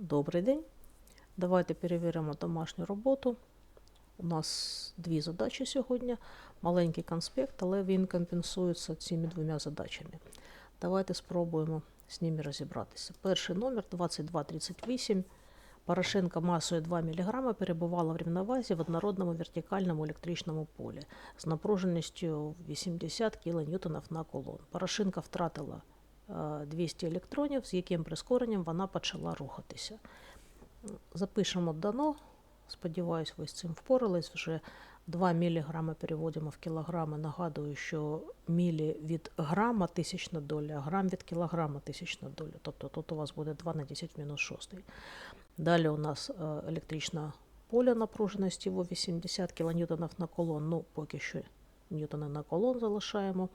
Добрий день. Давайте перевіримо домашню роботу. У нас дві задачі сьогодні. Маленький конспект, але він компенсується цими двома задачами. Давайте спробуємо з ними розібратися. Перший номер 2238. Порошенко масою 2 мг перебувала в рівновазі в однородному вертикальному електричному полі з напруженістю 80 кН на колон. Порошенко втратила 200 електронів, з яким прискоренням вона почала рухатися. Запишемо дано. Сподіваюсь, ви з цим впорались. Вже 2 мг переводимо в кілограми. Нагадую, що мілі від грама тисячна доля, а грам від кілограма тисячна доля. Тобто тут у вас буде 2 на 10 мінус 6. Далі у нас е, електричне поле напруженості в 80 кН на колон. Ну, поки що ньютони на колон залишаємо.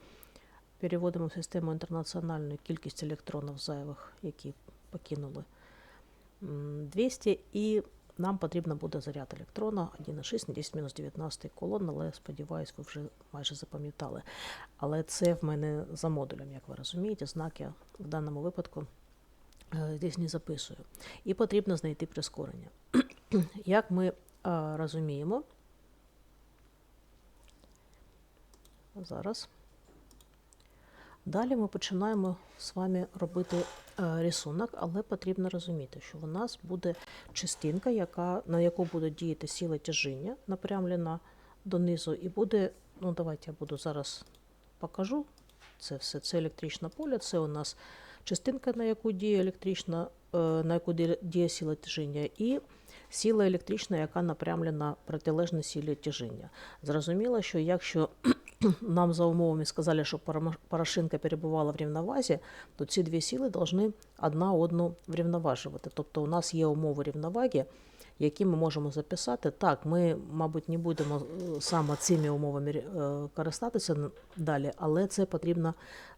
Переводимо в систему інтернаціональну кількість електронів зайвих, які покинули 200. І нам потрібно буде заряд електрона 1,6 на 10 мінус 19 колон, але сподіваюсь, ви вже майже запам'ятали. Але це в мене за модулем, як ви розумієте, знаки в даному випадку е, здесь не записую. І потрібно знайти прискорення. Як ми е, розуміємо, зараз. Далі ми починаємо з вами робити е, рисунок, але потрібно розуміти, що у нас буде частинка, яка, на яку буде діяти сила тяжіння, напрямлена донизу, і буде, ну давайте я буду зараз покажу. Це все, це електричне поле, це у нас частинка, на яку діє електрична, е, на яку діє- сила тяжіння, і сила електрична, яка напрямлена протилежно силі тяжіння. Зрозуміло, що якщо нам за умовами сказали, що Порошенко перебувала в рівновазі, то ці дві сили повинні одна одну врівноважувати. Тобто у нас є умови рівноваги, які ми можемо записати. Так, ми, мабуть, не будемо е, саме цими умовами е, користатися далі, але це потрібно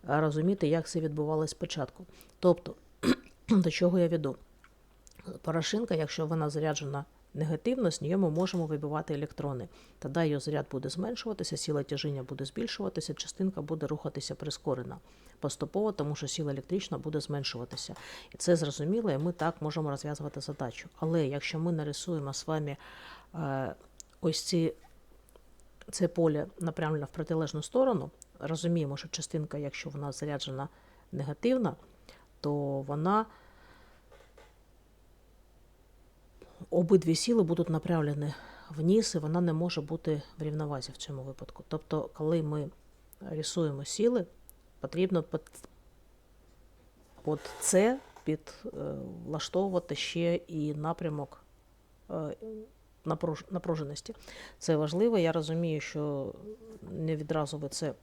е, розуміти, як це відбувалося спочатку. Тобто, до чого я веду? Порошинка, якщо вона заряджена негативно, з нею ми можемо вибивати електрони. Тоді її заряд буде зменшуватися, сила тяжіння буде збільшуватися, частинка буде рухатися прискорено поступово, тому що сила електрична буде зменшуватися. І це зрозуміло, і ми так можемо розв'язувати задачу. Але якщо ми нарисуємо з вами е, ось ці, це поле напрямлено в протилежну сторону, розуміємо, що частинка, якщо вона заряджена негативно, то вона обидві сили будуть направлені вниз, і вона не може бути в рівновазі в цьому випадку. Тобто, коли ми рисуємо сили, потрібно під, під це підлаштовувати ще і напрямок е, напруж- напруженості. Це важливо. Я розумію, що не відразу ви це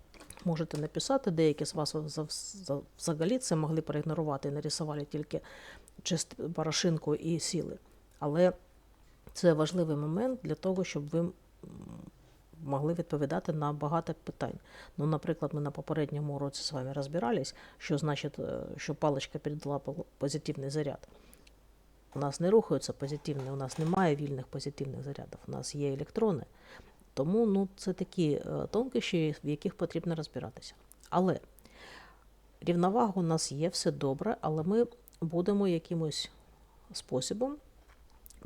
можете написати. Деякі з вас за- за- взагалі це могли проігнорувати і нарисували тільки порошинку і сили. Але це важливий момент для того, щоб ви могли відповідати на багато питань. Ну, наприклад, ми на попередньому уроці з вами розбирались, що значить, е, що паличка передала позитивний заряд. У нас не рухаються позитивні, у нас немає вільних позитивних зарядів, у нас є електрони. Тому ну, це такі е, тонкощі, в яких потрібно розбиратися. Але рівновага у нас є, все добре, але ми будемо якимось способом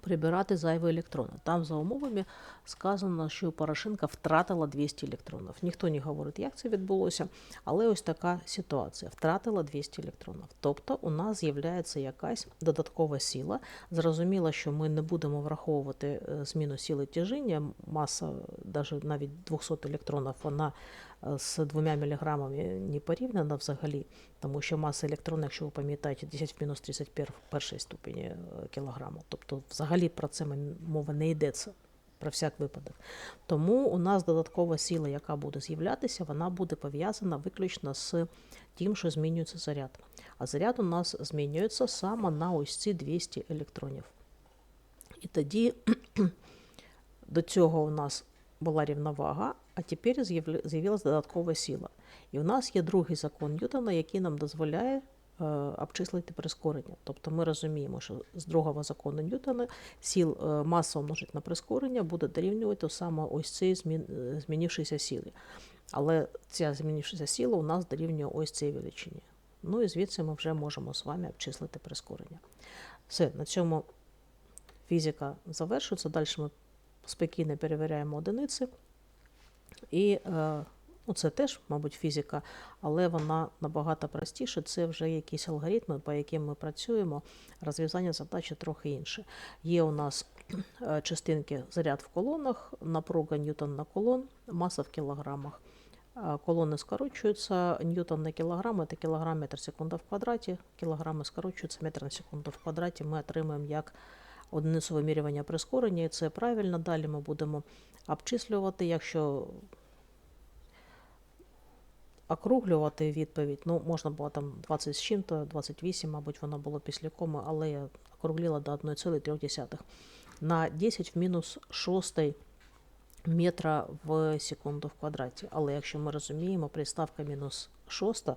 прибирати зайві електрони. Там за умовами сказано, що Порошенка втратила 200 електронів. Ніхто не говорить, як це відбулося, але ось така ситуація: втратила 200 електронів. Тобто у нас з'являється якась додаткова сила. Зрозуміло, що ми не будемо враховувати е, зміну сили тяжіння. Маса навіть навіть 200 електронів, вона з 2 міліграмами не порівняна взагалі, тому що маса електрона, якщо ви пам'ятаєте, 10 в мінус 31 першої ступені е, кілограму. Тобто, взагалі про це мова не йдеться. Про всяк випадок. Тому у нас додаткова сила, яка буде з'являтися, вона буде пов'язана виключно з тим, що змінюється заряд. А заряд у нас змінюється саме на ось ці 200 електронів. І тоді до цього у нас була рівновага, а тепер з'явилася додаткова сила. І у нас є другий закон Ньютона, який нам дозволяє е, обчислити прискорення. Тобто ми розуміємо, що з другого закону Ньютона сіл е, маса умножить на прискорення буде дорівнювати саме ось цій е, змінившійся. Але ця змінившися сила у нас дорівнює ось цій величині. Ну і звідси ми вже можемо з вами обчислити прискорення. Все, на цьому фізика завершується. Далі ми спокійно перевіряємо одиниці. І е, ну, це теж, мабуть, фізика, але вона набагато простіше. Це вже якісь алгоритми, по яким ми працюємо. Розв'язання задачі трохи інше. Є у нас е, частинки заряд в колонах, напруга ньютон на колон, маса в кілограмах. Е, Колони скорочуються, ньютон на кілограм, це кілограм метр секунда в квадраті, кілограми скорочуються метр на секунду в квадраті. Ми отримаємо як одиницю вимірювання прискорення, і це правильно. Далі ми будемо обчислювати, якщо округлювати відповідь, ну, можна було там 20 з чим-то, 28, мабуть, воно було після коми, але я округлила до 1,3. На 10 в мінус 6 метра в секунду в квадраті. Але якщо ми розуміємо, приставка мінус 6,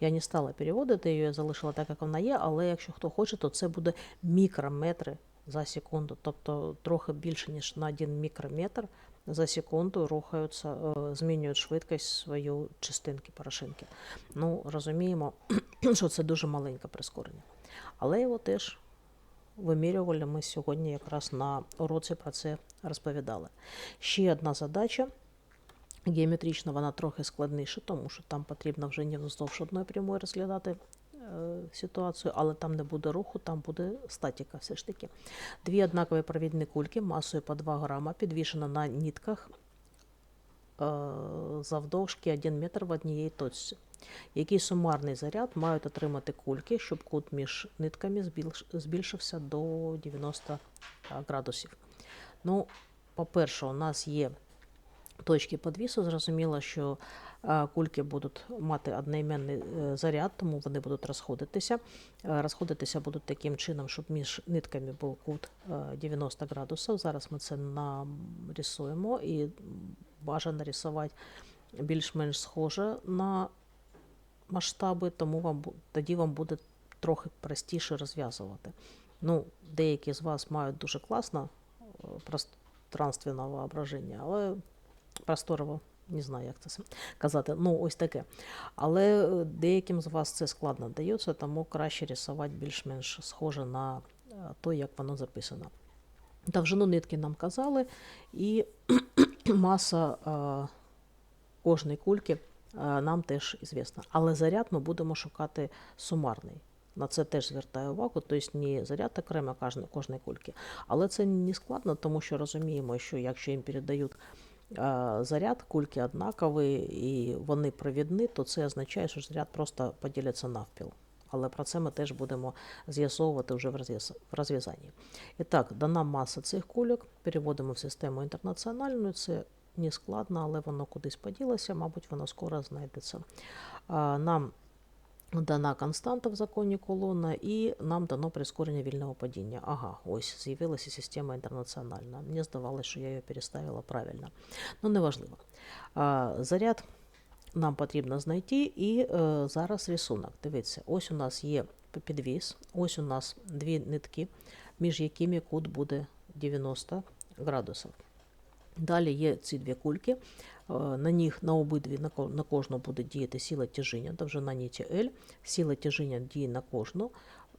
я не стала переводити її, я залишила так, як вона є, але якщо хто хоче, то це буде мікрометри за секунду, тобто трохи більше, ніж на 1 мікрометр за секунду рухаються, е, змінюють швидкість свою частинки порошинки. Ну, розуміємо, що це дуже маленьке прискорення. Але його теж вимірювали ми сьогодні якраз на уроці про це розповідали. Ще одна задача. Геометрична вона трохи складніша, тому що там потрібно вже не вздовж одної прямої розглядати ситуацію, але там не буде руху, там буде статіка все ж таки. Дві однакові провідні кульки масою по 2 грама підвішено на нітках е, завдовжки 1 метр в однієї точці. Який сумарний заряд мають отримати кульки, щоб кут між нитками збільшився до 90 градусів. Ну, по-перше, у нас є точки підвісу. Зрозуміло, що е, кульки будуть мати одноіменний е, заряд, тому вони будуть розходитися. Е, Розходитися будуть таким чином, щоб між нитками був кут е, 90 градусів. Зараз ми це нарисуємо і бажано рисувати більш-менш схоже на масштаби, тому вам тоді вам буде трохи простіше розв'язувати. Ну, деякі з вас мають дуже класно пространственне воображення, але просторово, не знаю, як це казати. Ну, ось таке. Але е, деяким з вас це складно дається, тому краще рисувати більш-менш схоже на е, то, як воно записано. Довжину нитки нам казали, і маса е, кожної кульки е, нам теж звісна. Але заряд ми будемо шукати сумарний. На це теж звертаю увагу, тобто не заряд окремо кожної, кульки. Але це не складно, тому що розуміємо, що якщо їм передають заряд, кульки однакові і вони провідні, то це означає, що заряд просто поділяться навпіл. Але про це ми теж будемо з'ясовувати вже в розв'язанні. І так, дана маса цих кульок, переводимо в систему інтернаціональну. Це не складно, але воно кудись поділося, мабуть, воно скоро знайдеться. Нам дана константа в законі колона, і нам дано прискорення вільного падіння. Ага, ось з'явилася система інтернаціональна. Мені здавалося, що я її переставила правильно. Ну, неважливо. Заряд нам потрібно знайти, і е, зараз рисунок. Дивіться, ось у нас є підвіс, ось у нас дві нитки, між якими кут буде 90 градусів. Далі є ці дві кульки. Е, На них на обидві на кожну буде діяти сила тяжіння, довжина ніті L. Сила тяжіння діє на кожну.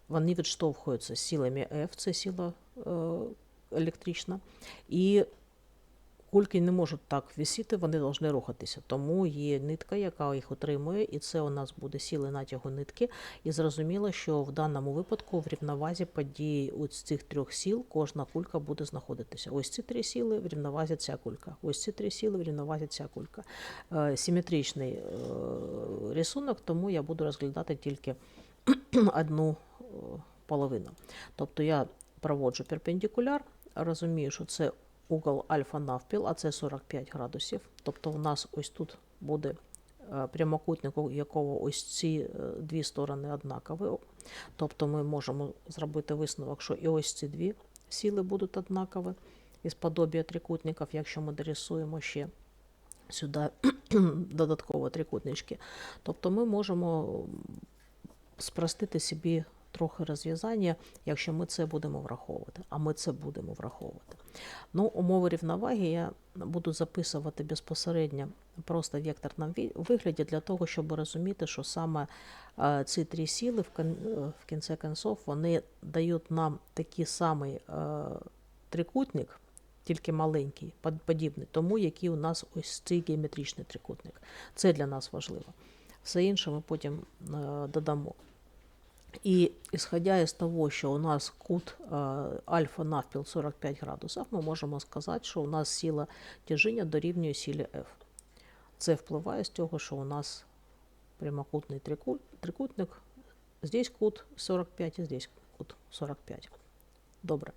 Вони відштовхуються силами F, це сила е, електрична. І кульки не можуть так висіти, вони повинні рухатися. Тому є нитка, яка їх утримує, і це у нас буде сили натягу нитки. І зрозуміло, що в даному випадку в рівновазі події ось цих трьох сіл кожна кулька буде знаходитися. Ось ці три сіли в рівновазі ця кулька. Ось ці три сіли в рівновазі ця кулька. Е, Симетричний е, рисунок, тому я буду розглядати тільки одну е, половину. Тобто я проводжу перпендикуляр, розумію, що це угол альфа навпіл, а це 45 градусів. Тобто у нас ось тут буде е, прямокутник, у якого ось ці е, дві сторони однакові. Тобто ми можемо зробити висновок, що і ось ці дві сили будуть однакові із подобія трикутників, якщо ми дорисуємо ще сюди додатково трикутнички. Тобто ми можемо спростити собі трохи розв'язання, якщо ми це будемо враховувати. А ми це будемо враховувати. Ну, умови рівноваги я буду записувати безпосередньо просто в векторному вигляді для того, щоб розуміти, що саме е, ці три сили в, е, кінці концов вони дають нам такий самий е, трикутник, тільки маленький, подібний тому, який у нас ось цей геометричний трикутник. Це для нас важливо. Все інше ми потім додамо. І ісходя із того, що у нас кут е, альфа навпіл 45 градусів, ми можемо сказати, що у нас сила тяжіння дорівнює силі F. Це впливає з того, що у нас прямокутний трикутник. Здесь кут 45 і здесь кут 45. Добре.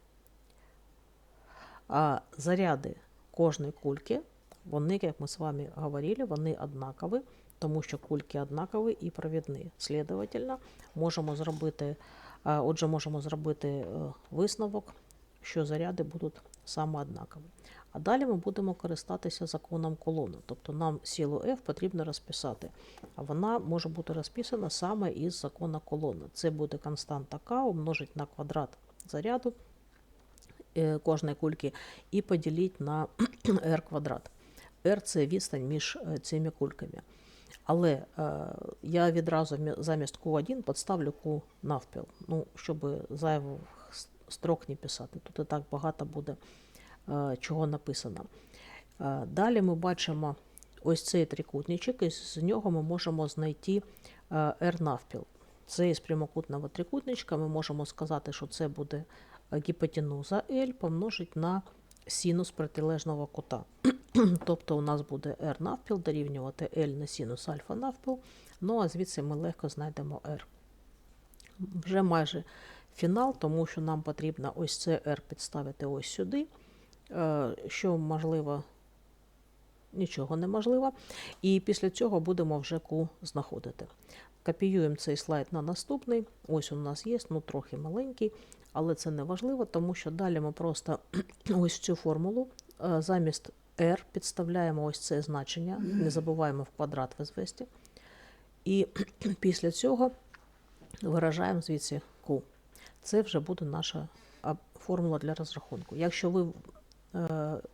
А заряди кожної кульки, вони, як ми з вами говорили, вони однакові, тому що кульки однакові і провідні. Слідовательно, можемо зробити, отже, можемо зробити е, висновок, що заряди будуть саме однакові. А далі ми будемо користатися законом колони. Тобто нам силу F потрібно розписати. А вона може бути розписана саме із закону колони. Це буде константа К умножить на квадрат заряду е, кожної кульки і поділити на r квадрат. R – це відстань між е, цими кульками. Але е, я відразу замість Q1 підставлю Q навпіл, ну, щоб зайвих строк не писати. Тут і так багато буде е, чого написано. Е, Далі ми бачимо ось цей трикутничок, і з нього ми можемо знайти R навпіл. Це із прямокутного трикутничка ми можемо сказати, що це буде гіпотенуза L помножить на синус протилежного кута. Тобто у нас буде R навпіл дорівнювати L на синус альфа навпіл, ну а звідси ми легко знайдемо R. Вже майже фінал, тому що нам потрібно ось це R підставити ось сюди, е, що можливо, нічого неможливо. І після цього будемо вже Q знаходити. Копіюємо цей слайд на наступний. Ось у нас є, ну трохи маленький, але це не важливо, тому що далі ми просто ось цю формулу е, замість R підставляємо ось це значення, не забуваємо в квадрат визвести, І після цього виражаємо звідси Q. Це вже буде наша формула для розрахунку. Якщо ви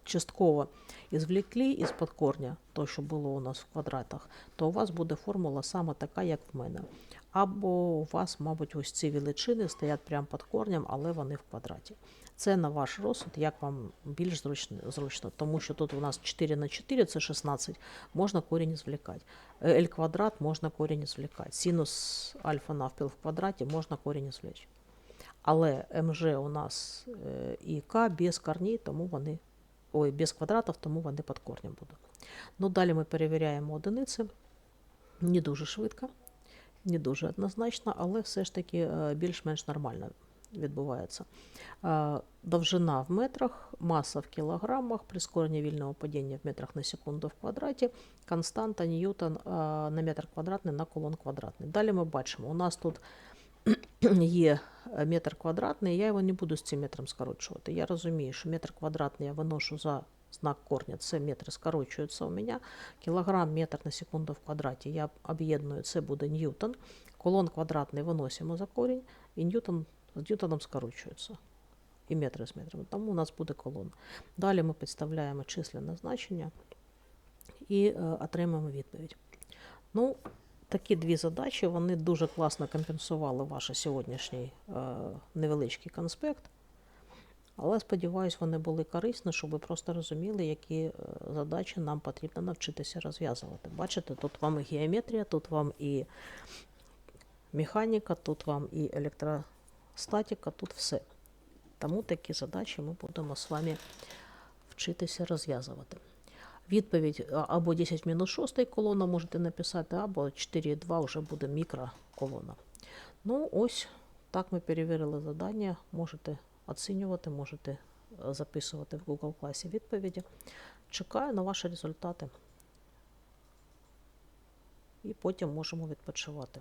частково ізвлекли із подкорня то, що було у нас в квадратах, то у вас буде формула саме така, як в мене. Або у вас, мабуть, ось ці величини стоять прямо під корнем, але вони в квадраті. Це на ваш розсуд, як вам більш зручно, зручно. Тому що тут у нас 4 на 4 це 16, можна корінь звлікати. L квадрат можна корінь звлікати. Синус альфа навпіл в квадраті можна корінь звлечь. Але МЖ у нас е, і К без корней, тому вони ой, без квадратів, тому вони під корнем будуть. Ну, далі ми перевіряємо одиниці. Не дуже швидко, не дуже однозначно, але все ж таки е, більш-менш нормально відбувається. Е, Довжина в метрах, маса в кілограмах, прискорення вільного падіння в метрах на секунду в квадраті, константа Ньютон на метр квадратний на колон квадратний. Далі ми бачимо, у нас тут є е, метр квадратний, я його не буду з цим метром скорочувати. Я розумію, що метр квадратний я виношу за знак корня, це метри скорочуються у мене. Кілограм, метр на секунду в квадраті я об'єдную, це буде ньютон. Колон квадратний виносимо за корінь, і ньютон з ньютоном скорочується. І метри з метрами. Тому у нас буде колон. Далі ми підставляємо численне значення і е, отримаємо відповідь. Ну, такі дві задачі вони дуже класно компенсували ваш сьогоднішній е, невеличкий конспект. Але сподіваюся, вони були корисні, щоб ви просто розуміли, які е, задачі нам потрібно навчитися розв'язувати. Бачите, тут вам і геометрія, тут вам і механіка, тут вам і електростатика, тут все. Тому такі задачі ми будемо з вами вчитися розв'язувати. Відповідь або 10 мінус 6 колона можете написати, або 4,2 вже буде мікроколона. Ну, ось так ми перевірили завдання. Можете оцінювати, можете е, записувати в Google класі відповіді. Чекаю на ваші результати. І потім можемо відпочивати.